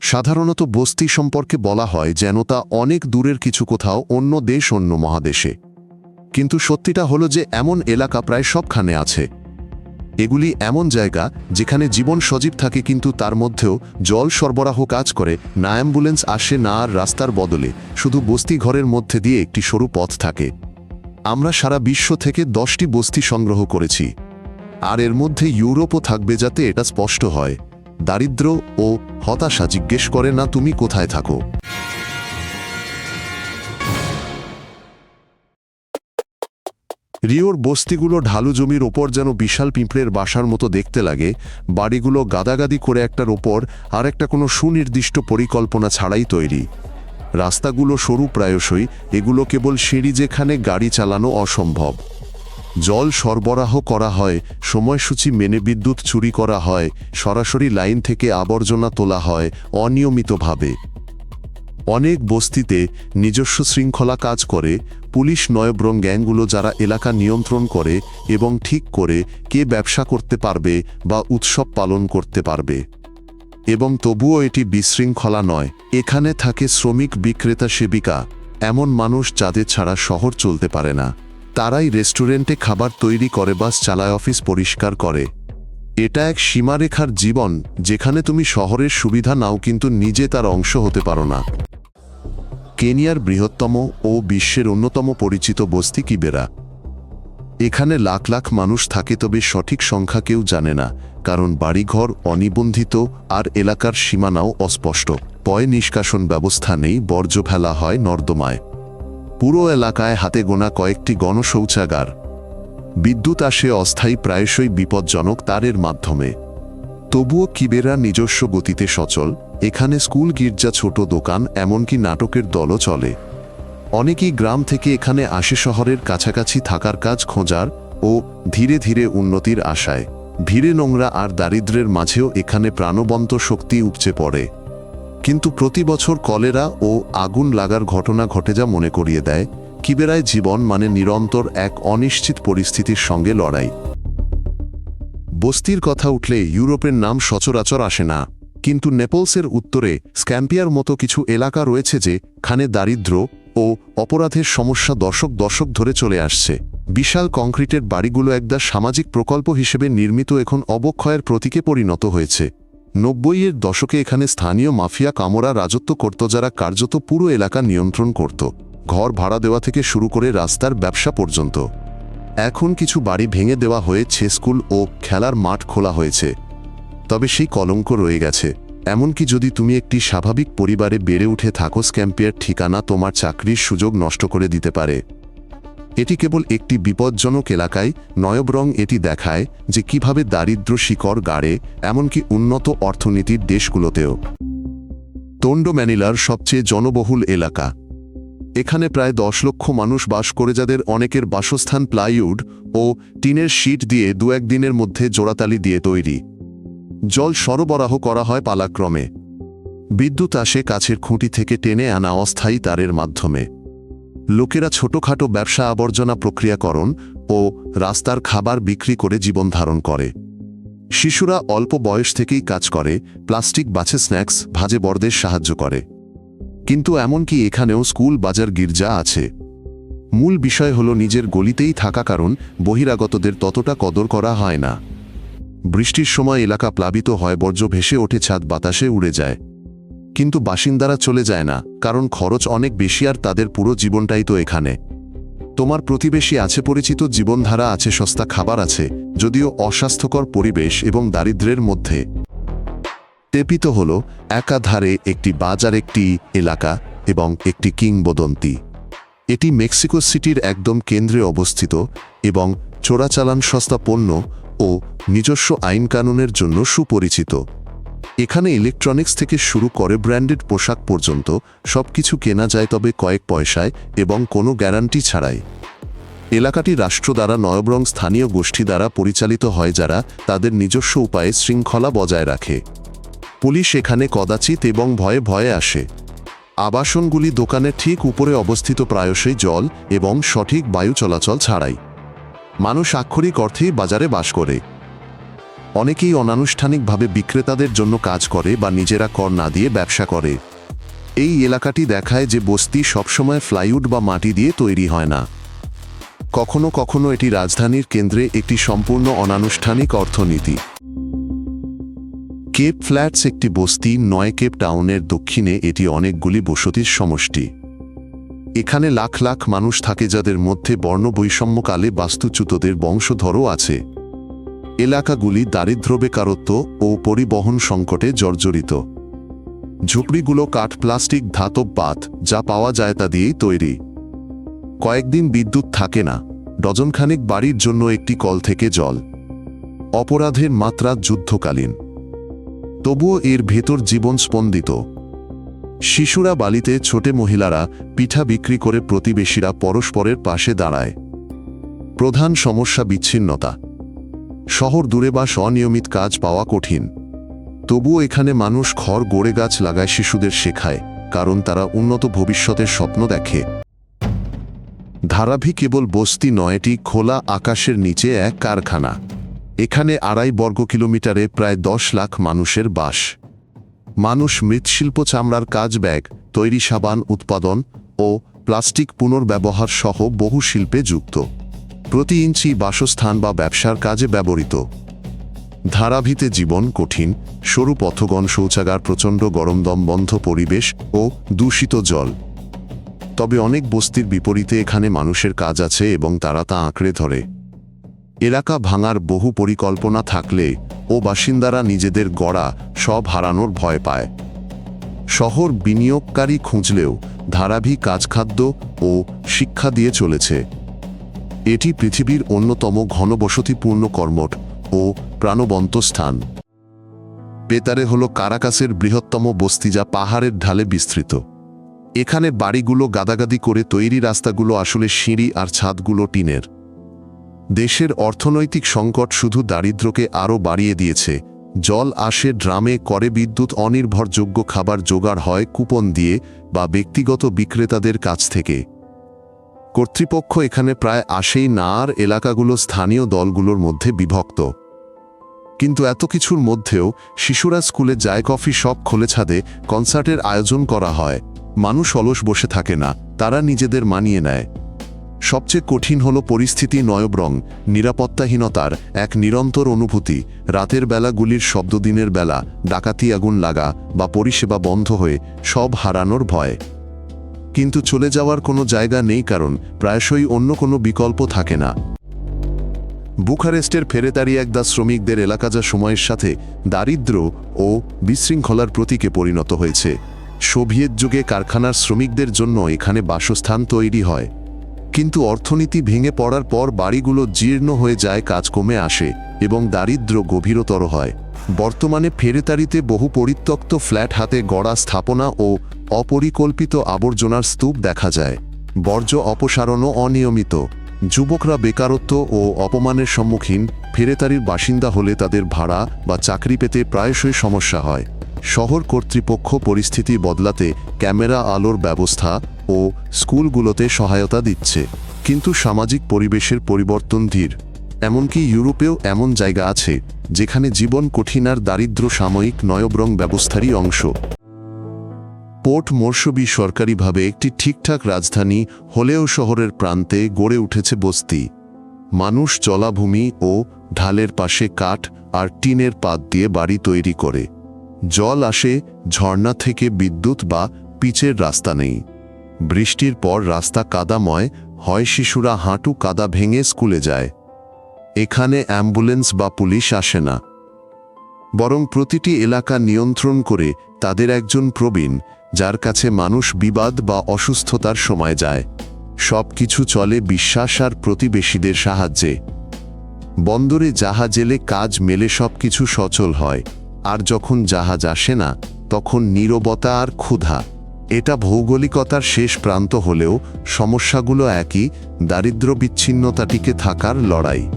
সাধারণত বস্তি সম্পর্কে বলা হয় যেন তা অনেক দূরের কিছু কোথাও অন্য দেশ, অন্য মহাদেশে। কিন্তু সত্যিটা হলো যে এমন এলাকা প্রায় সবখানে আছে। এগুলি এমন জায়গা যেখানে জীবন সজীব থাকে কিন্তু তার মধ্যেও জল সরবরাহ কাজ করে, না অ্যাম্বুলেন্স আসে না আর রাস্তার বদলে, শুধু বস্তি ঘরের মধ্যে দিয়ে একটি সরু পথ থাকে। আমরা সারা বিশ্ব থেকে দশটি বস্তি সংগ্রহ করেছি। আর এর মধ্যে ইউরোপও থাকবে যাতে এটা স্পষ্ট হয়। দারিদ্র ও হতাশা জিজ্ঞেস করে, না, তুমি কোথায় থাকো? রিওর বস্তিগুলো ঢালু জমির ওপর যেন বিশাল পিঁপড়ের বাসার মতো দেখতে লাগে। বাড়িগুলো গাদাগাদি করে একটার ওপর আর একটা কোনো সুনির্দিষ্ট পরিকল্পনা ছাড়াই তৈরি। রাস্তাগুলো সরু প্রায়শই, এগুলো কেবল সিঁড়ি যেখানে গাড়ি চালানো অসম্ভব। জল সরবরাহ করা হয়, সময়সূচি মেনে বিদ্যুৎ চুরি করা হয়, সরাসরি লাইন থেকে আবর্জনা তোলা হয়, অনিয়মিতভাবে। অনেক বস্তিতে নিজস্ব শৃঙ্খলা কাজ করে, পুলিশ নয়ব্রং গ্যাংগুলো যারা এলাকা নিয়ন্ত্রণ করে এবং ঠিক করে কে ব্যবসা করতে পারবে বা উৎসব পালন করতে পারবে। এবং তবুও এটি বিশৃঙ্খলা নয়। এখানে থাকে শ্রমিক বিক্রেতা সেবিকা, এমন মানুষ যাদের ছাড়া শহর চলতে পারে না। তারাই রেস্টুরেন্টে খাবার তৈরি করে, বাস চালায়, অফিস পরিষ্কার করে। এটা এক সীমারেখার জীবন, যেখানে তুমি শহরের সুবিধা নাও কিন্তু নিজে তার অংশ হতে পারো না। কেনিয়ার বৃহত্তম ও বিশ্বের অন্যতম পরিচিত বস্তি কিবেরা। এখানে লাখ লাখ মানুষ থাকে, তবে সঠিক সংখ্যা কেউ জানে না, কারণ বাড়িঘর অনিবন্ধিত আর এলাকার সীমানাও অস্পষ্ট। পয় নিষ্কাশন ব্যবস্থা নেই, বর্জ্য ফেলা হয় নর্দমায়। পুরো এলাকায় হাতে গোনা কয়েকটি গণশৌচাগার। বিদ্যুৎ আসে অস্থায়ী প্রায়শই বিপজ্জনক তারের মাধ্যমে। তবুও কিবেরা নিজস্ব গতিতে সচল, এখানে স্কুল গির্জা ছোট দোকান, এমনকি নাটকের দলও চলে। অনেকেই গ্রাম থেকে এখানে আসে শহরের কাছাকাছি থাকার কাজ খোঁজার ও ধীরে ধীরে উন্নতির আশায়। ভিড়ে নোংরা আর দারিদ্র্যের মাঝেও এখানে প্রাণবন্ত শক্তি উপচে পড়ে। কিন্তু প্রতি বছর কলেরা ও আগুন লাগার ঘটনা ঘটে যা মনে করিয়ে দেয়, কিবেরায় জীবন মানে নিরন্তর এক অনিশ্চিত পরিস্থিতির সঙ্গে লড়াই। বস্তির কথা উঠলে ইউরোপের নাম সচরাচর আসে না, কিন্তু নেপলসের উত্তরে স্ক্যাম্পিয়ার মতো কিছু এলাকা রয়েছে যে খানে দারিদ্র ও অপরাধের সমস্যা দশক দশক ধরে চলে আসছে। বিশাল কংক্রিটের বাড়িগুলো একদা সামাজিক প্রকল্প হিসেবে নির্মিত এখন অবক্ষয়ের প্রতীকে পরিণত হয়েছে। নব্বইয়ের দশকে এখানে স্থানীয় মাফিয়া কামরা রাজত্ব করত যারা কার্যত পুরো এলাকা নিয়ন্ত্রণ করত, ঘর ভাড়া দেওয়া থেকে শুরু করে রাস্তার ব্যবসা পর্যন্ত। এখন কিছু বাড়ি ভেঙে দেওয়া হয়েছে, স্কুল ও খেলার মাঠ খোলা হয়েছে। তবে সেই কলঙ্ক রয়ে গেছে। এমনকি যদি তুমি একটি স্বাভাবিক পরিবারে বেড়ে উঠে থাকো স্ক্যাম্পিয়ার ঠিকানা তোমার চাকরির সুযোগ নষ্ট করে দিতে পারে। এটি কেবল একটি বিপজ্জনক এলাকায় নয়বরং এটি দেখায় যে কীভাবে দারিদ্র শিকড় গাড়ে, এমনকি উন্নত অর্থনীতির দেশগুলোতেও। তন্ড ম্যানিলার সবচেয়ে জনবহুল এলাকা। এখানে প্রায় দশ লক্ষ মানুষ বাস করে যাদের অনেকের বাসস্থান প্লাইউড ও টিনের শিট দিয়ে দু এক দিনের মধ্যে জোড়াতালি দিয়ে তৈরি। জল সরবরাহ করা হয় পালাক্রমে। বিদ্যুৎ আসে কাছের খুঁটি থেকে টেনে আনা অস্থায়ী তারের মাধ্যমে। লোকেরা ছোটখাটো ব্যবসা আবর্জনা প্রক্রিয়াকরণ ও রাস্তার খাবার বিক্রি করে জীবন ধারণ করে। শিশুরা অল্প বয়স থেকেই কাজ করে, প্লাস্টিক বাছে স্ন্যাক্স, ভাজে বড়দের সাহায্য করে। কিন্তু এমনকি এখানেও স্কুল, বাজার, গির্জা আছে। মূল বিষয় হল নিজের গলিতেই থাকা কারণ বহিরাগতদের ততটা কদর করা হয় না। বৃষ্টির সময় এলাকা প্লাবিত হয়, বর্জ্য ভেসে ওঠে, ছাদ বাতাসে উড়ে যায়। কিন্তু বাসিন্দারা চলে যায় না, কারণ খরচ অনেক বেশি আর তাদের পুরো জীবনটাই তো এখানে। তোমার প্রতিবেশী আছে, পরিচিত জীবনধারা আছে, সস্তা খাবার আছে, যদিও অস্বাস্থ্যকর পরিবেশ এবং দারিদ্র্যের মধ্যে। টেপিত হল একাধারে একটি বাজার, একটি এলাকা এবং একটি কিংবদন্তি। এটি মেক্সিকো সিটির একদম কেন্দ্রে অবস্থিত এবং চোরাচালান সস্তা পণ্য ও নিজস্ব আইনকানুনের জন্য সুপরিচিত। এখানে ইলেকট্রনিক্স থেকে শুরু করে ব্র্যান্ডেড পোশাক পর্যন্ত সবকিছু কেনা যায় তবে কয়েক পয়সায় এবং কোনো গ্যারান্টি ছাড়াই। এলাকাটি রাষ্ট্র দ্বারা নয়ব্রং স্থানীয় গোষ্ঠী দ্বারা পরিচালিত হয় যারা তাদের নিজস্ব উপায়ে শৃঙ্খলা বজায় রাখে। পুলিশ এখানে কদাচিৎ এবং ভয়ে ভয়ে আসে। আবাসনগুলি দোকানের ঠিক উপরে অবস্থিত প্রায়শই জল এবং সঠিক বায়ু চলাচল ছাড়াই। মানুষ আক্ষরিক অর্থেই বাজারে বাস করে। অনেকেই অনানুষ্ঠানিকভাবে বিক্রেতাদের জন্য কাজ করে বা নিজেরা কর না দিয়ে ব্যবসা করে। এই এলাকাটি দেখায় যে বস্তি সবসময় ফ্লাইউড বা মাটি দিয়ে তৈরি হয় না। কখনো কখনো এটি রাজধানীর কেন্দ্রে একটি সম্পূর্ণ অনানুষ্ঠানিক অর্থনীতি। কেপ ফ্ল্যাটস একটি বস্তি, নয় কেপ টাউনের দক্ষিণে এটি অনেকগুলি বসতির সমষ্টি। এখানে লাখ লাখ মানুষ থাকে যাদের মধ্যে বর্ণবৈষম্যকালে বাস্তুচ্যুতদের বংশধরও আছে। এলাকাগুলি দারিদ্র্য বেকারত্ব ও পরিবহন সংকটে জর্জরিত। ঝুপড়িগুলো কাঠ প্লাস্টিক ধাতব পাত যা পাওয়া যায় তা দিয়েই তৈরি। কয়েকদিন বিদ্যুৎ থাকে না, ডজনখানেক বাড়ির জন্য একটি কল থেকে জল। অপরাধের মাত্রা যুদ্ধকালীন। তবুও এর ভেতর জীবন স্পন্দিত। শিশুরা বালিতে ছোটে মহিলারা পিঠা বিক্রি করে প্রতিবেশীরা পরস্পরের পাশে দাঁড়ায়। প্রধান সমস্যা বিচ্ছিন্নতা। শহর দূরে বা স্বনিয়মিত কাজ পাওয়া কঠিন। তবুও এখানে মানুষ খড় গড়ে গাছ লাগায় শিশুদের শেখায়, কারণ তারা উন্নত ভবিষ্যতের স্বপ্ন দেখে। ধারাভি কেবল বস্তি নয়টি, খোলা আকাশের নিচে এক কারখানা। এখানে আড়াই বর্গ কিলোমিটারে প্রায় দশ লাখ মানুষের বাস। মানুষ মৃৎশিল্প চামড়ার কাজ ব্যাগ, তৈরি সাবান, উৎপাদন ও প্লাস্টিক পুনর্ব্যবহার সহ বহু শিল্পে যুক্ত। প্রতি ইঞ্চি বাসস্থান বা ব্যবসার কাজে ব্যবহৃত। ধারাভিতে জীবন কঠিন, সরু পথগণ শৌচাগার, প্রচণ্ড গরম দম, বন্ধ পরিবেশ ও দূষিত জল। তবে অনেক বস্তির বিপরীতে এখানে মানুষের কাজ আছে এবং তারা তা আঁকড়ে ধরে। এলাকা ভাঙার বহু পরিকল্পনা থাকলে ও বাসিন্দারা নিজেদের গড়া সব হারানোর ভয় পায়। শহর বিনিয়োগকারী খুঁজলেও ধারাভি কাজখাদ্য ও শিক্ষা দিয়ে চলেছে। এটি পৃথিবীর অন্যতম ঘনবসতিপূর্ণ কর্মট ও প্রাণবন্ত স্থান। বেতারে হল কারাকাসের বৃহত্তম বস্তি যা পাহাড়ের ঢালে বিস্তৃত। এখানে বাড়িগুলো গাদাগাদি করে তৈরি রাস্তাগুলো আসলে সিঁড়ি আর ছাদগুলো টিনের। দেশের অর্থনৈতিক সংকট শুধু দারিদ্র্যকে আরও বাড়িয়ে দিয়েছে। জল আসে ড্রামে, করে বিদ্যুৎ, অনির্ভরযোগ্য খাবার জোগাড় হয় কুপন দিয়ে বা ব্যক্তিগত বিক্রেতাদের কাছ থেকে। কর্তৃপক্ষ এখানে প্রায় আসেই না আর এলাকাগুলো স্থানীয় দলগুলোর মধ্যে বিভক্ত। কিন্তু এত কিছুর মধ্যেও শিশুরা স্কুলে যায় কফি শপ খোলে ছাদে কনসার্টের আয়োজন করা হয়। মানুষ অলস বসে থাকে না, তারা নিজেদের মানিয়ে নেয়। সবচেয়ে কঠিন হল পরিস্থিতি নয়ব্রং, নিরাপত্তাহীনতার এক নিরন্তর অনুভূতি, রাতের বেলাগুলির শব্দ, দিনের বেলা ডাকাতি আগুন লাগা বা পরিষেবা বন্ধ হয়ে সব হারানোর ভয়। কিন্তু চলে যাওয়ার কোনো জায়গা নেই কারণ প্রায়শই অন্য কোনো বিকল্প থাকে না। বুখারেস্টের ফেরেতারি একদা শ্রমিকদের এলাকা যা সময়ের সাথে দারিদ্র ও বিশৃঙ্খলার প্রতীকে পরিণত হয়েছে। সোভিয়েত যুগে কারখানার শ্রমিকদের জন্য এখানে বাসস্থান তৈরি হয়। কিন্তু অর্থনীতি ভেঙে পড়ার পর বাড়িগুলো জীর্ণ হয়ে যায়, কাজ কমে আসে এবং দারিদ্র গভীরতর হয়। বর্তমানে ফেরেতারিতে বহু পরিত্যক্ত ফ্ল্যাট হাতে গড়া স্থাপনা ও অপরিকল্পিত আবর্জনার স্তূপ দেখা যায়। বর্জ্য অপসারণও অনিয়মিত। যুবকরা বেকারত্ব ও অপমানের সম্মুখীন, ফেরেতারির বাসিন্দা হলে তাদের ভাড়া বা চাকরি পেতে প্রায়শই সমস্যা হয়। শহর কর্তৃপক্ষ পরিস্থিতি বদলাতে ক্যামেরা আলোর ব্যবস্থা ও স্কুলগুলোতে সহায়তা দিচ্ছে। কিন্তু সামাজিক পরিবেশের পরিবর্তন ধীর। এমনকি ইউরোপেও এমন জায়গা আছে, যেখানে জীবন কঠিন আর দারিদ্র সাময়িক নয়ব্রং ব্যবস্থারই অংশ। পোর্ট মোরসবি সরকারিভাবে একটি ঠিকঠাক রাজধানী হলেও শহরের প্রান্তে গড়ে উঠেছে বস্তি। মানুষ জলাভূমি ও ঢালের পাশে কাঠ আর টিনের পাত দিয়ে বাড়ি তৈরি করে। জল আসে ঝর্ণা থেকে বিদ্যুৎ বা পিচের রাস্তা নেই। বৃষ্টির পর রাস্তা কাদাময় হয়, শিশুরা হাঁটু কাদা ভেঙে স্কুলে যায়। এখানে অ্যাম্বুলেন্স বা পুলিশ আসে না। বরং প্রতিটি এলাকা নিয়ন্ত্রণ করে তাদের একজন প্রবীণ যার কাছে মানুষ বিবাদ বা অসুস্থতার সময় যায়। সব কিছু চলে বিশ্বাস আর প্রতিবেশীদের সাহায্যে। বন্দরে জাহাজ এলে কাজ মেলে সব কিছু সচল হয়। আর যখন জাহাজ আসে না, তখন নীরবতা আর ক্ষুধা। এটা ভৌগোলিকতার শেষ প্রান্ত হলেও সমস্যাগুলো একই দারিদ্র বিচ্ছিন্নতাটিকে থাকার লড়াই।